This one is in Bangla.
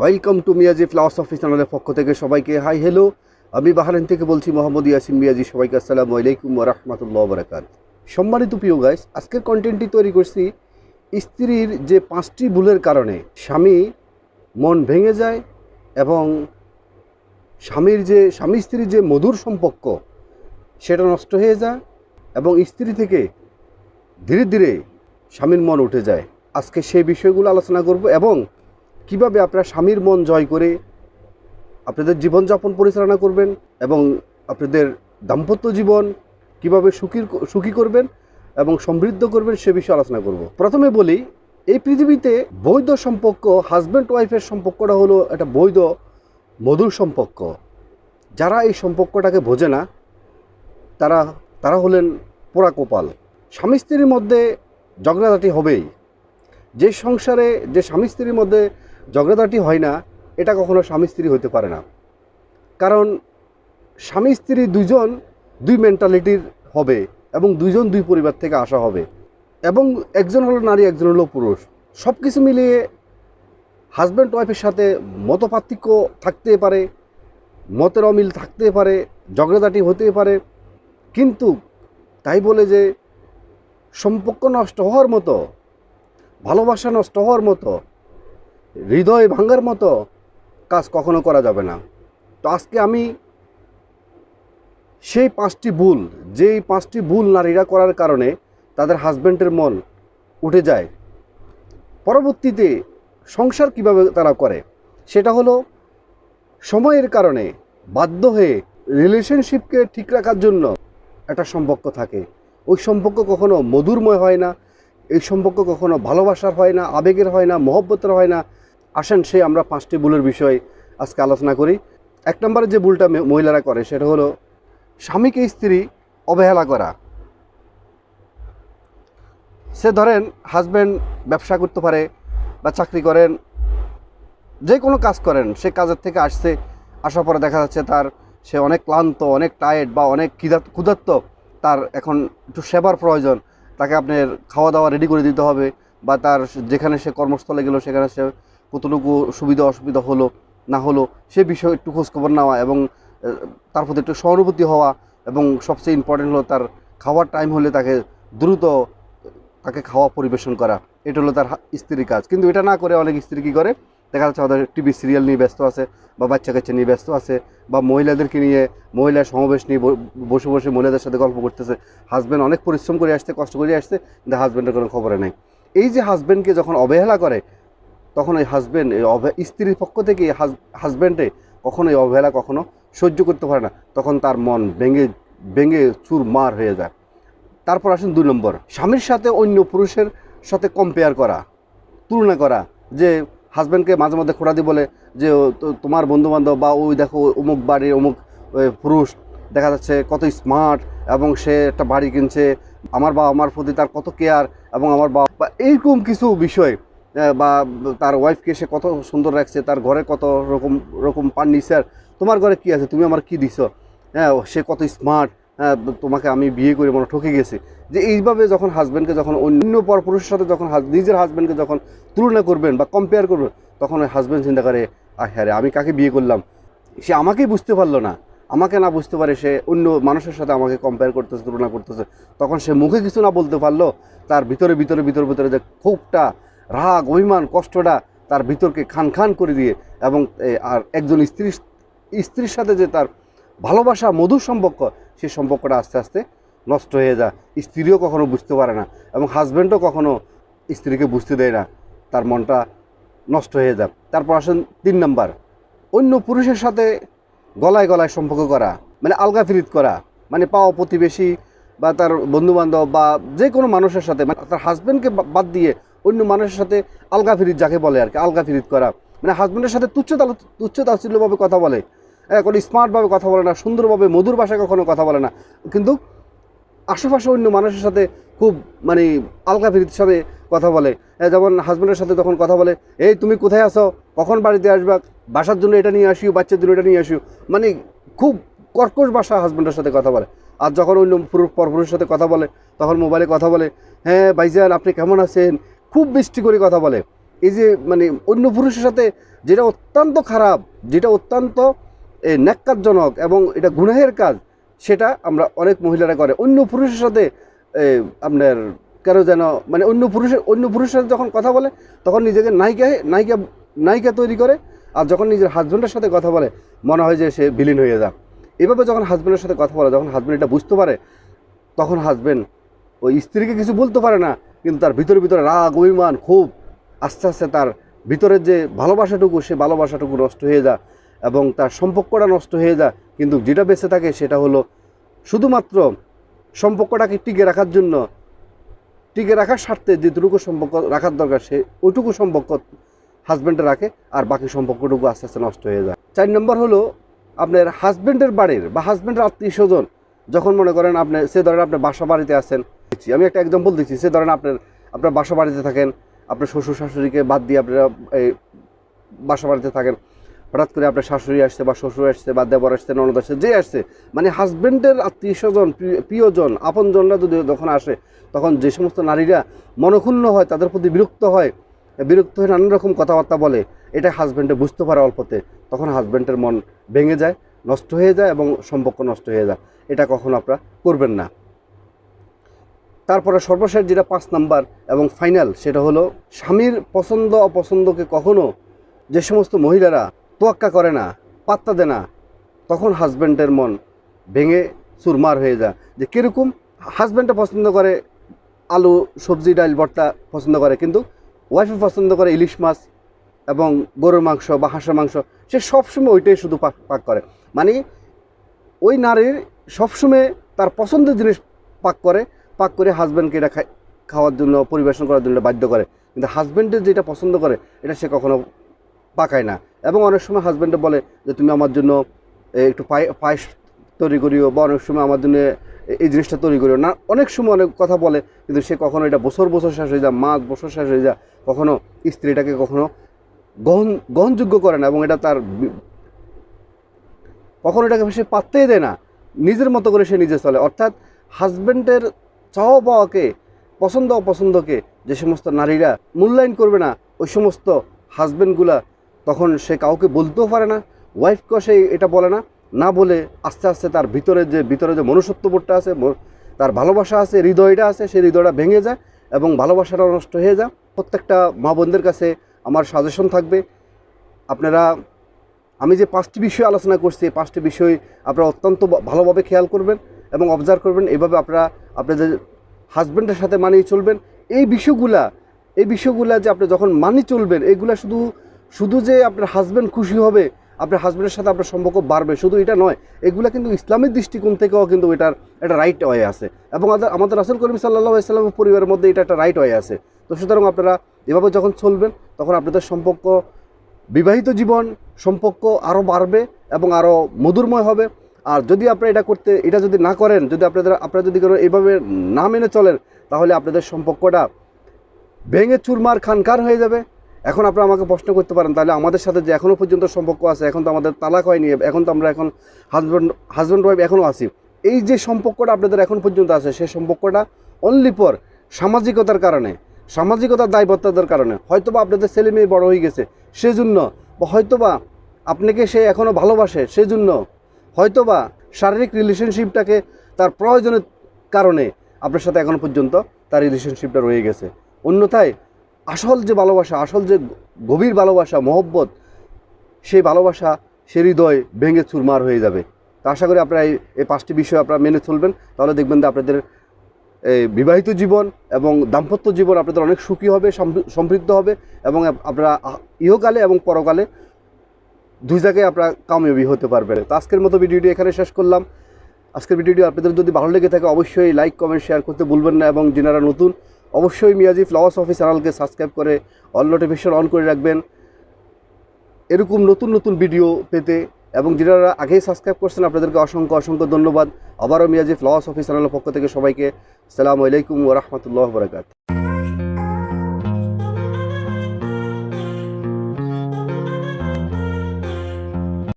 Welcome to Miyaji flowers office চ্যানেলের পক্ষ থেকে সবাইকে হাই হ্যালো। আমি বাহারান থেকে বলছি মোহাম্মদ ইয়াসিন মিয়াজি, সবাইকে আসসালামু আলাইকুম রহমতুল্লাহ বরাকাত সম্মানিত প্রিয় গাইস আজকের কন্টেন্টটি তৈরি করছি স্ত্রীর যে পাঁচটি ভুলের কারণে স্বামী মন ভেঙে যায় এবং স্বামীর যে, স্বামী স্ত্রীর যে মধুর সম্পর্ক, সেটা নষ্ট হয়ে যায় এবং স্ত্রী থেকে ধীরে ধীরে স্বামীর মন উঠে যায়। আজকে সেই বিষয়গুলো আলোচনা করব এবং কীভাবে আপনারা স্বামীর মন জয় করে আপনাদের জীবনযাপন পরিচালনা করবেন এবং আপনাদের দাম্পত্য জীবন কীভাবে সুখী সুখী করবেন এবং সমৃদ্ধ করবেন সে বিষয়ে আলোচনা করব। প্রথমে বলি, এই পৃথিবীতে বৈধ সম্পর্ক হাজব্যান্ড ওয়াইফের সম্পর্কটা হলো একটা বৈধ, মধুর সম্পর্ক। যারা এই সম্পর্কটাকে বোঝে না, তারা তারা হলেন পোড়া কোপাল। স্বামী স্ত্রীর মধ্যে ঝগড়াঝাটি হবেই। যে সংসারে, যে স্বামী স্ত্রীর মধ্যে ঝগড়াঝাটি হয় না, এটা কখনো স্বামী স্ত্রী হতে পারে না। কারণ স্বামী স্ত্রী দুজন দুই মেন্টালিটির হবে এবং দুইজন দুই পরিবার থেকে আসা হবে এবং একজন হলো নারী, একজন হলো পুরুষ। সব কিছু মিলিয়ে হাজব্যান্ড ওয়াইফের সাথে মত পার্থক্য থাকতে পারে, মতের অমিল থাকতে পারে, ঝগড়াঝাটি হতে পারে। কিন্তু তাই বলে যে সম্পর্ক নষ্ট হওয়ার মতো, ভালোবাসা নষ্ট হওয়ার মতো হৃদয় ভাঙার মতো কাজ কখনো করা যাবে না। তো আজকে আমি সেই পাঁচটি ভুল, যেই পাঁচটি ভুল নারীরা করার কারণে তাদের হাজব্যান্ডের মন উঠে যায়। পরবর্তীতে সংসার কীভাবে তারা করে, সেটা হলো সময়ের কারণে বাধ্য হয়ে রিলেশনশিপকে ঠিক রাখার জন্য একটা সম্পর্ক থাকে। ওই সম্পর্ক কখনো মধুরময় হয় না, এই সম্পর্ক কখনো ভালোবাসার হয় না, আবেগের হয় না, মহব্বতের হয় না আসেন সে আমরা পাঁচটি ভুলের বিষয়ে আজকে আলোচনা করি। এক নম্বরে যে ভুলটা মহিলারা করে, সেটা হলো স্বামীকে স্ত্রী অবহেলা করা। সে ধরেন হাজব্যান্ড ব্যবসা করতে পারে বা চাকরি করেন, যে কোনো কাজ করেন, সে কাজের থেকে আসছে, আসার পরে দেখা যাচ্ছে তার সে অনেক ক্লান্ত, অনেক টায়ার্ড বা অনেক ক্ষুধার্ত, তার এখন একটু সেবার প্রয়োজন, তাকে আপনার খাওয়া দাওয়া রেডি করে দিতে হবে বা তার যেখানে সে কর্মস্থলে গেল, সেখানে সে কতটুকু সুবিধা অসুবিধা হলো, না হলো, সে বিষয়ে একটু খোঁজখবর নেওয়া এবং তার প্রতি একটু সহানুভূতি হওয়া এবং সবচেয়ে ইম্পর্টেন্ট হলো তার খাওয়ার টাইম হলে তাকে দ্রুত, তাকে খাওয়া পরিবেশন করা। এটা হলো তার স্ত্রীর কাজ। কিন্তু এটা না করে অনেক স্ত্রী কী করে? দেখা যাচ্ছে ওদের টিভি সিরিয়াল নিয়ে ব্যস্ত আছে বা বাচ্চা কাচ্চা নিয়ে ব্যস্ত আছে বা মহিলাদেরকে নিয়ে, মহিলা সমাবেশ নিয়ে বসে বসে মহিলাদের সাথে গল্প করতেছে। হাজব্যান্ড অনেক পরিশ্রম করে আসছে কষ্ট করে আসছে কিন্তু হাজব্যান্ডের কোনো খবরে নেই। এই যে হাজব্যান্ডকে যখন অবহেলা করে তখন ওই হাজব্যান্ড এই স্ত্রীর পক্ষ থেকে হাজব্যান্ডে কখনো এই অবহেলা কখনো সহ্য করতে পারে না। তখন তার মন ভেঙে ভেঙে চুর মার হয়ে যায়। তারপর আসেন দুই নম্বর, স্বামীর সাথে অন্য পুরুষের সাথে কম্পেয়ার করা, তুলনা করা, যে হাজব্যান্ডকে মাঝে মধ্যে খোঁড়া দিয়ে বলে যে তোমার বন্ধু বান্ধব বা ওই দেখো, অমুক বাড়ির অমুক পুরুষ, দেখা যাচ্ছে কত স্মার্ট এবং সে একটা বাড়ি কিনছে, আমার বাবা আমার প্রতি তার কত কেয়ার এবং আমার বা এইরকম কিছু বিষয় বা তার ওয়াইফকে সে কত সুন্দর রাখছে, তার ঘরে কত রকম রকম ফার্নিচার তোমার ঘরে কি আছে? তুমি আমার কি দিছ? হ্যাঁ সে কত স্মার্ট হ্যাঁ তোমাকে আমি বিয়ে করে মনে ঠকে গেছি। যে এইভাবে যখন হাজব্যান্ডকে যখন অন্য পর পুরুষের সাথে যখন নিজের হাজব্যান্ডকে যখন তুলনা করবেন বা কম্পেয়ার করবেন, তখন ওই হাজব্যান্ড চিন্তা করে হ্যাঁ আমি কাকে বিয়ে করলাম? সে আমাকেই বুঝতে পারল না। আমাকে না বুঝতে পারে সে অন্য মানুষের সাথে আমাকে কম্পেয়ার করতেছে, তুলনা করতেছে। তখন সে মুখে কিছু না বলতে পারল। তার ভিতরে ভিতরে ভিতরে ভিতরে যে ক্ষোভটা রাগ, অভিমান, কষ্টটা তার ভিতরকে খান খান করে দিয়ে এবং আর একজন স্ত্রী স্ত্রীর সাথে যে তার ভালোবাসা, মধুর সম্পর্ক সেই সম্পর্কটা আস্তে আস্তে নষ্ট হয়ে যায়। স্ত্রীও কখনো বুঝতে পারে না এবং হাজব্যান্ডও কখনো স্ত্রীকে বুঝতে দেয় না। তার মনটা নষ্ট হয়ে যায়। তারপর আসেন তিন নাম্বার, অন্য পুরুষের সাথে গলায় গলায় সম্পর্ক করা মানে আলগা ফিরিত করা মানে পাওয়া প্রতিবেশী বা তার বন্ধুবান্ধব বা যে কোনো মানুষের সাথে মানে তার হাজব্যান্ডকে বাদ দিয়ে অন্য মানুষের সাথে আলগা ফিরিত যাকে বলে আর কি আলগা ফিরিত করা। মানে হাজব্যান্ডের সাথে তুচ্ছ তুচ্ছ তাচ্ছিল্যভাবে কথা বলে। হ্যাঁ, কোনো স্মার্টভাবে কথা বলে না সুন্দরভাবে মধুর ভাষায় কখনো কথা বলে না। কিন্তু আশেপাশে অন্য মানুষের সাথে খুব মানে আলগা ফিরির সাথে কথা বলে। এ, যেমন হাজব্যান্ডের সাথে তখন কথা বলে এই তুমি কোথায় আসো কখন বাড়িতে আসবা? বাসার জন্য এটা নিয়ে আসিও বাচ্চার জন্য এটা নিয়ে আসিও? মানে খুব কর্কশ ভাষা হাজব্যান্ডের সাথে কথা বলে। আর যখন অন্য পুরুষ পরপুরুষের সাথে কথা বলে তখন মোবাইলে কথা বলে হ্যাঁ ভাইজান আপনি কেমন আছেন? খুব মিষ্টি করে কথা বলে। এই যে মানে অন্য পুরুষের সাথে যেটা অত্যন্ত খারাপ, যেটা অত্যন্ত ন্যাক্কারজনক এবং এটা গুনাহের কাজ, সেটা আমরা অনেক মহিলারা করে। অন্য পুরুষের সাথে আপনার কেন যেন মানে অন্য পুরুষের অন্য পুরুষের সাথে যখন কথা বলে, তখন নিজেকে নায়িকা নায়িকা নায়িকা তৈরি করে আর যখন নিজের হাজব্যান্ডের সাথে কথা বলে, মনে হয় যে সে বিলীন হয়ে যাক। এভাবে যখন হাজব্যান্ডের সাথে কথা বলে, যখন হাজব্যান্ড এটা বুঝতে পারে, তখন হাজব্যান্ড ওই স্ত্রীকে কিছু বলতে পারে না। কিন্তু তার ভিতরে ভিতরে রাগ, অভিমান খুব আস্তে আস্তে তার ভিতরের যে ভালোবাসাটুকু, সে ভালোবাসাটুকু নষ্ট হয়ে যায় এবং তার সম্পর্কটা নষ্ট হয়ে যায়। কিন্তু যেটা বেঁচে থাকে সেটা হলো শুধুমাত্র সম্পর্কটাকে টিকে রাখার জন্য, টিকে রাখার স্বার্থে যেটুকু সম্পর্ক রাখার দরকার, সে ওইটুকু সম্পর্ক হাজব্যান্ডে রাখে আর বাকি সম্পর্কটুকু আস্তে আস্তে নষ্ট হয়ে যায়। চার নম্বর হলো আপনার হাজব্যান্ডের বাড়ির বা হাজব্যান্ডের আত্মীয় স্বজন যখন মনে করেন আপনি, সে ধরেন আপনার বাসা বাড়িতে আছেন আমি একটা এক্সাম্পল দিচ্ছি সে ধরেন আপনার আপনার বাসা বাড়িতে থাকেন, আপনার শ্বশুর শাশুড়িকে বাদ দিয়ে আপনারা এই বাসা বাড়িতে থাকেন, হঠাৎ করে আপনার শাশুড়ি আসছে বা শ্বশুর আসছে বা দেবর আসছে, ননদ আসছে, যে আসছে মানে হাজব্যান্ডের আত্মীয় স্বজন প্রিয়জন, আপনজনরা যদি যখন আসে, তখন যে সমস্ত নারীরা মনক্ষুণ্ণ হয়, তাদের প্রতি বিরক্ত হয়, বিরক্ত হয়ে নানান রকম কথাবার্তা বলে, এটা হাজব্যান্ডে বুঝতে পারে অল্পতে, তখন হাজব্যান্ডের মন ভেঙে যায়, নষ্ট হয়ে যায় এবং সম্পর্ক নষ্ট হয়ে যায়। এটা কখনো আপনারা করবেন না। তারপরে সর্বশেষ যেটা পাঁচ নাম্বার এবং ফাইনাল, সেটা হলো স্বামীর পছন্দ অপছন্দকে কখনো যে সমস্ত মহিলারা তোয়াক্কা করে না, পাত্তা দেয় না, তখন হাজব্যান্ডের মন ভেঙে চুরমার হয়ে যায়। যে কীরকম হাজব্যান্ডটা পছন্দ করে আলু, সবজি, ডাল, ভর্তা পছন্দ করে, কিন্তু ওয়াইফে পছন্দ করে ইলিশ মাছ এবং গরুর মাংস বা হাঁসের মাংস, সে সবসময় ওইটাই শুধু পাক পাক করে। মানে ওই নারীর সবসময় তার পছন্দের জিনিস পাক করে পাক করে হাজব্যান্ডকে এটা খাওয়ার জন্য, পরিবেশন করার জন্য বাধ্য করে। কিন্তু হাজব্যান্ডের যেটা পছন্দ করে, এটা সে কখনো পাকায় না। এবং অনেক সময় হাজব্যান্ডে বলে যে, তুমি আমার জন্য একটু পায়ে- পায়েস তৈরি করিও বা অনেক সময় আমার জন্য এই জিনিসটা তৈরি করিও। না, অনেক সময় অনেক কথা বলে, কিন্তু সে কখনো এটা বছর বছর শেষ হয়ে যায়, মাস বছর শেষ হয়ে যায়, কখনো স্ত্রীটাকে কখনো গ্রহণ গ্রহণযোগ্য করে না এবং এটা তার কখনো এটাকে সে পাত্তেই দেয় না। নিজের মতো করে সে নিজে চলে। অর্থাৎ হাজব্যান্ডের চাওয়া পাওয়াকে, পছন্দ অপছন্দকে যে সমস্ত নারীরা মূল্যায়ন করবে না, ওই সমস্ত হাজব্যান্ডগুলা তখন সে কাউকে বলতেও পারে না ওয়াইফকেও সে এটা বলে না না বলে আস্তে আস্তে তার ভিতরে যে ভিতরে যে মনুষ্যত্ববোধটা আছে তার ভালোবাসা আছে, হৃদয়টা আছে, সেই হৃদয়টা ভেঙে যায় এবং ভালোবাসাটা নষ্ট হয়ে যায়। প্রত্যেকটা মা বোনদের কাছে আমার সাজেশন থাকবে, আপনারা, আমি যে পাঁচটি বিষয় আলোচনা করছি, এই পাঁচটি বিষয় আপনারা অত্যন্ত ভালোভাবে খেয়াল করবেন। এবং অবজার্ভ করবেন এইভাবে আপনারা আপনাদের হাজব্যান্ডের সাথে মানিয়ে চলবেন। এই বিষয়গুলা এই বিষয়গুলা যে আপনি যখন মানিয়ে চলবেন এইগুলা শুধু শুধু যে আপনার হাজব্যান্ড খুশি হবে, আপনার হাজব্যান্ডের সাথে আপনার সম্পর্ক বাড়বে, শুধু এটা নয়, এগুলা কিন্তু ইসলামিক দৃষ্টিকোণ থেকেও কিন্তু এটার একটা রাইট ওয়ে আছে। এবং আমাদের রাসুল করিম সাল্লাহ ইসলামের পরিবারের মধ্যে এটা একটা রাইট ওয়ে আছে। তো সুতরাং আপনারা এভাবে যখন চলবেন, তখন আপনাদের সম্পর্ক, বিবাহিত জীবন সম্পর্ক আরও বাড়বে এবং আরও মধুরময় হবে। আর যদি আপনারা এটা করতে, এটা যদি না করেন, যদি আপনাদের, আপনারা যদি কোনো এইভাবে না মেনে চলেন, তাহলে আপনাদের সম্পর্কটা ভেঙে চুরমার খানকার হয়ে যাবে। এখন আপনারা আমাকে প্রশ্ন করতে পারেন, তাহলে আমাদের সাথে যে এখনও পর্যন্ত সম্পর্ক আছে, এখন তো আমাদের তালাক হয়নি, এখন তো আমরা এখন হাজব্যান্ড হাজব্যান্ড ওয়াইফ এখনও আছি। এই যে সম্পর্কটা আপনাদের এখন পর্যন্ত আছে সেই সম্পর্কটা অনলি পর সামাজিকতার কারণে, সামাজিকতার দায়বদ্ধতার কারণে। হয়তোবা আপনাদের ছেলে মেয়ে বড় হয়ে গেছে, সেজন্য, বা হয়তোবা আপনাকে সে এখনও ভালোবাসে, সেজন্য হয়তোবা শারীরিক রিলেশনশিপটাকে তার প্রয়োজনের কারণে আপনার সাথে এখনও পর্যন্ত তার রিলেশনশিপটা রয়ে গেছে। অন্যথায় আসল যে ভালোবাসা, আসল যে গভীর ভালোবাসা, মহব্বত, সেই ভালোবাসা সে হৃদয় ভেঙে চুরমার হয়ে যাবে। তো আশা করি আপনারা এই পাঁচটি বিষয় আপনারা মেনে চলবেন। তাহলে দেখবেন যে আপনাদের এই বিবাহিত জীবন এবং দাম্পত্য জীবন আপনাদের অনেক সুখী হবে সমৃদ্ধ হবে এবং আপ- আপনারা ইহকালে এবং পরকালে দুই জায়গায় আপনারা কামিয়াবি হতে পারবেন। তো আজকের মতো ভিডিওটি এখানে শেষ করলাম। আজকের ভিডিওটি আপনাদের যদি ভালো লেগে থাকে, অবশ্যই লাইক কমেন্ট শেয়ার করতে ভুলবেন না এবং যারা নতুন, অবশ্যই মিয়াজি ফ্লাওয়ার্স অফিস চ্যানেলকে সাবস্ক্রাইব করে অল নোটিফিকেশন অন করে রাখবেন। এরকম নতুন নতুন ভিডিও পেতে এবং যারা আগেই সাবস্ক্রাইব করছেন, আপনাদেরকে অসংখ্য অসংখ্য ধন্যবাদ। আবারও মিয়াজি ফ্লাওয়ার্স অফিস চ্যানেলের পক্ষ থেকে সবাইকে আসসালামু আলাইকুম ওরহমতুল্লাহ বরাকাত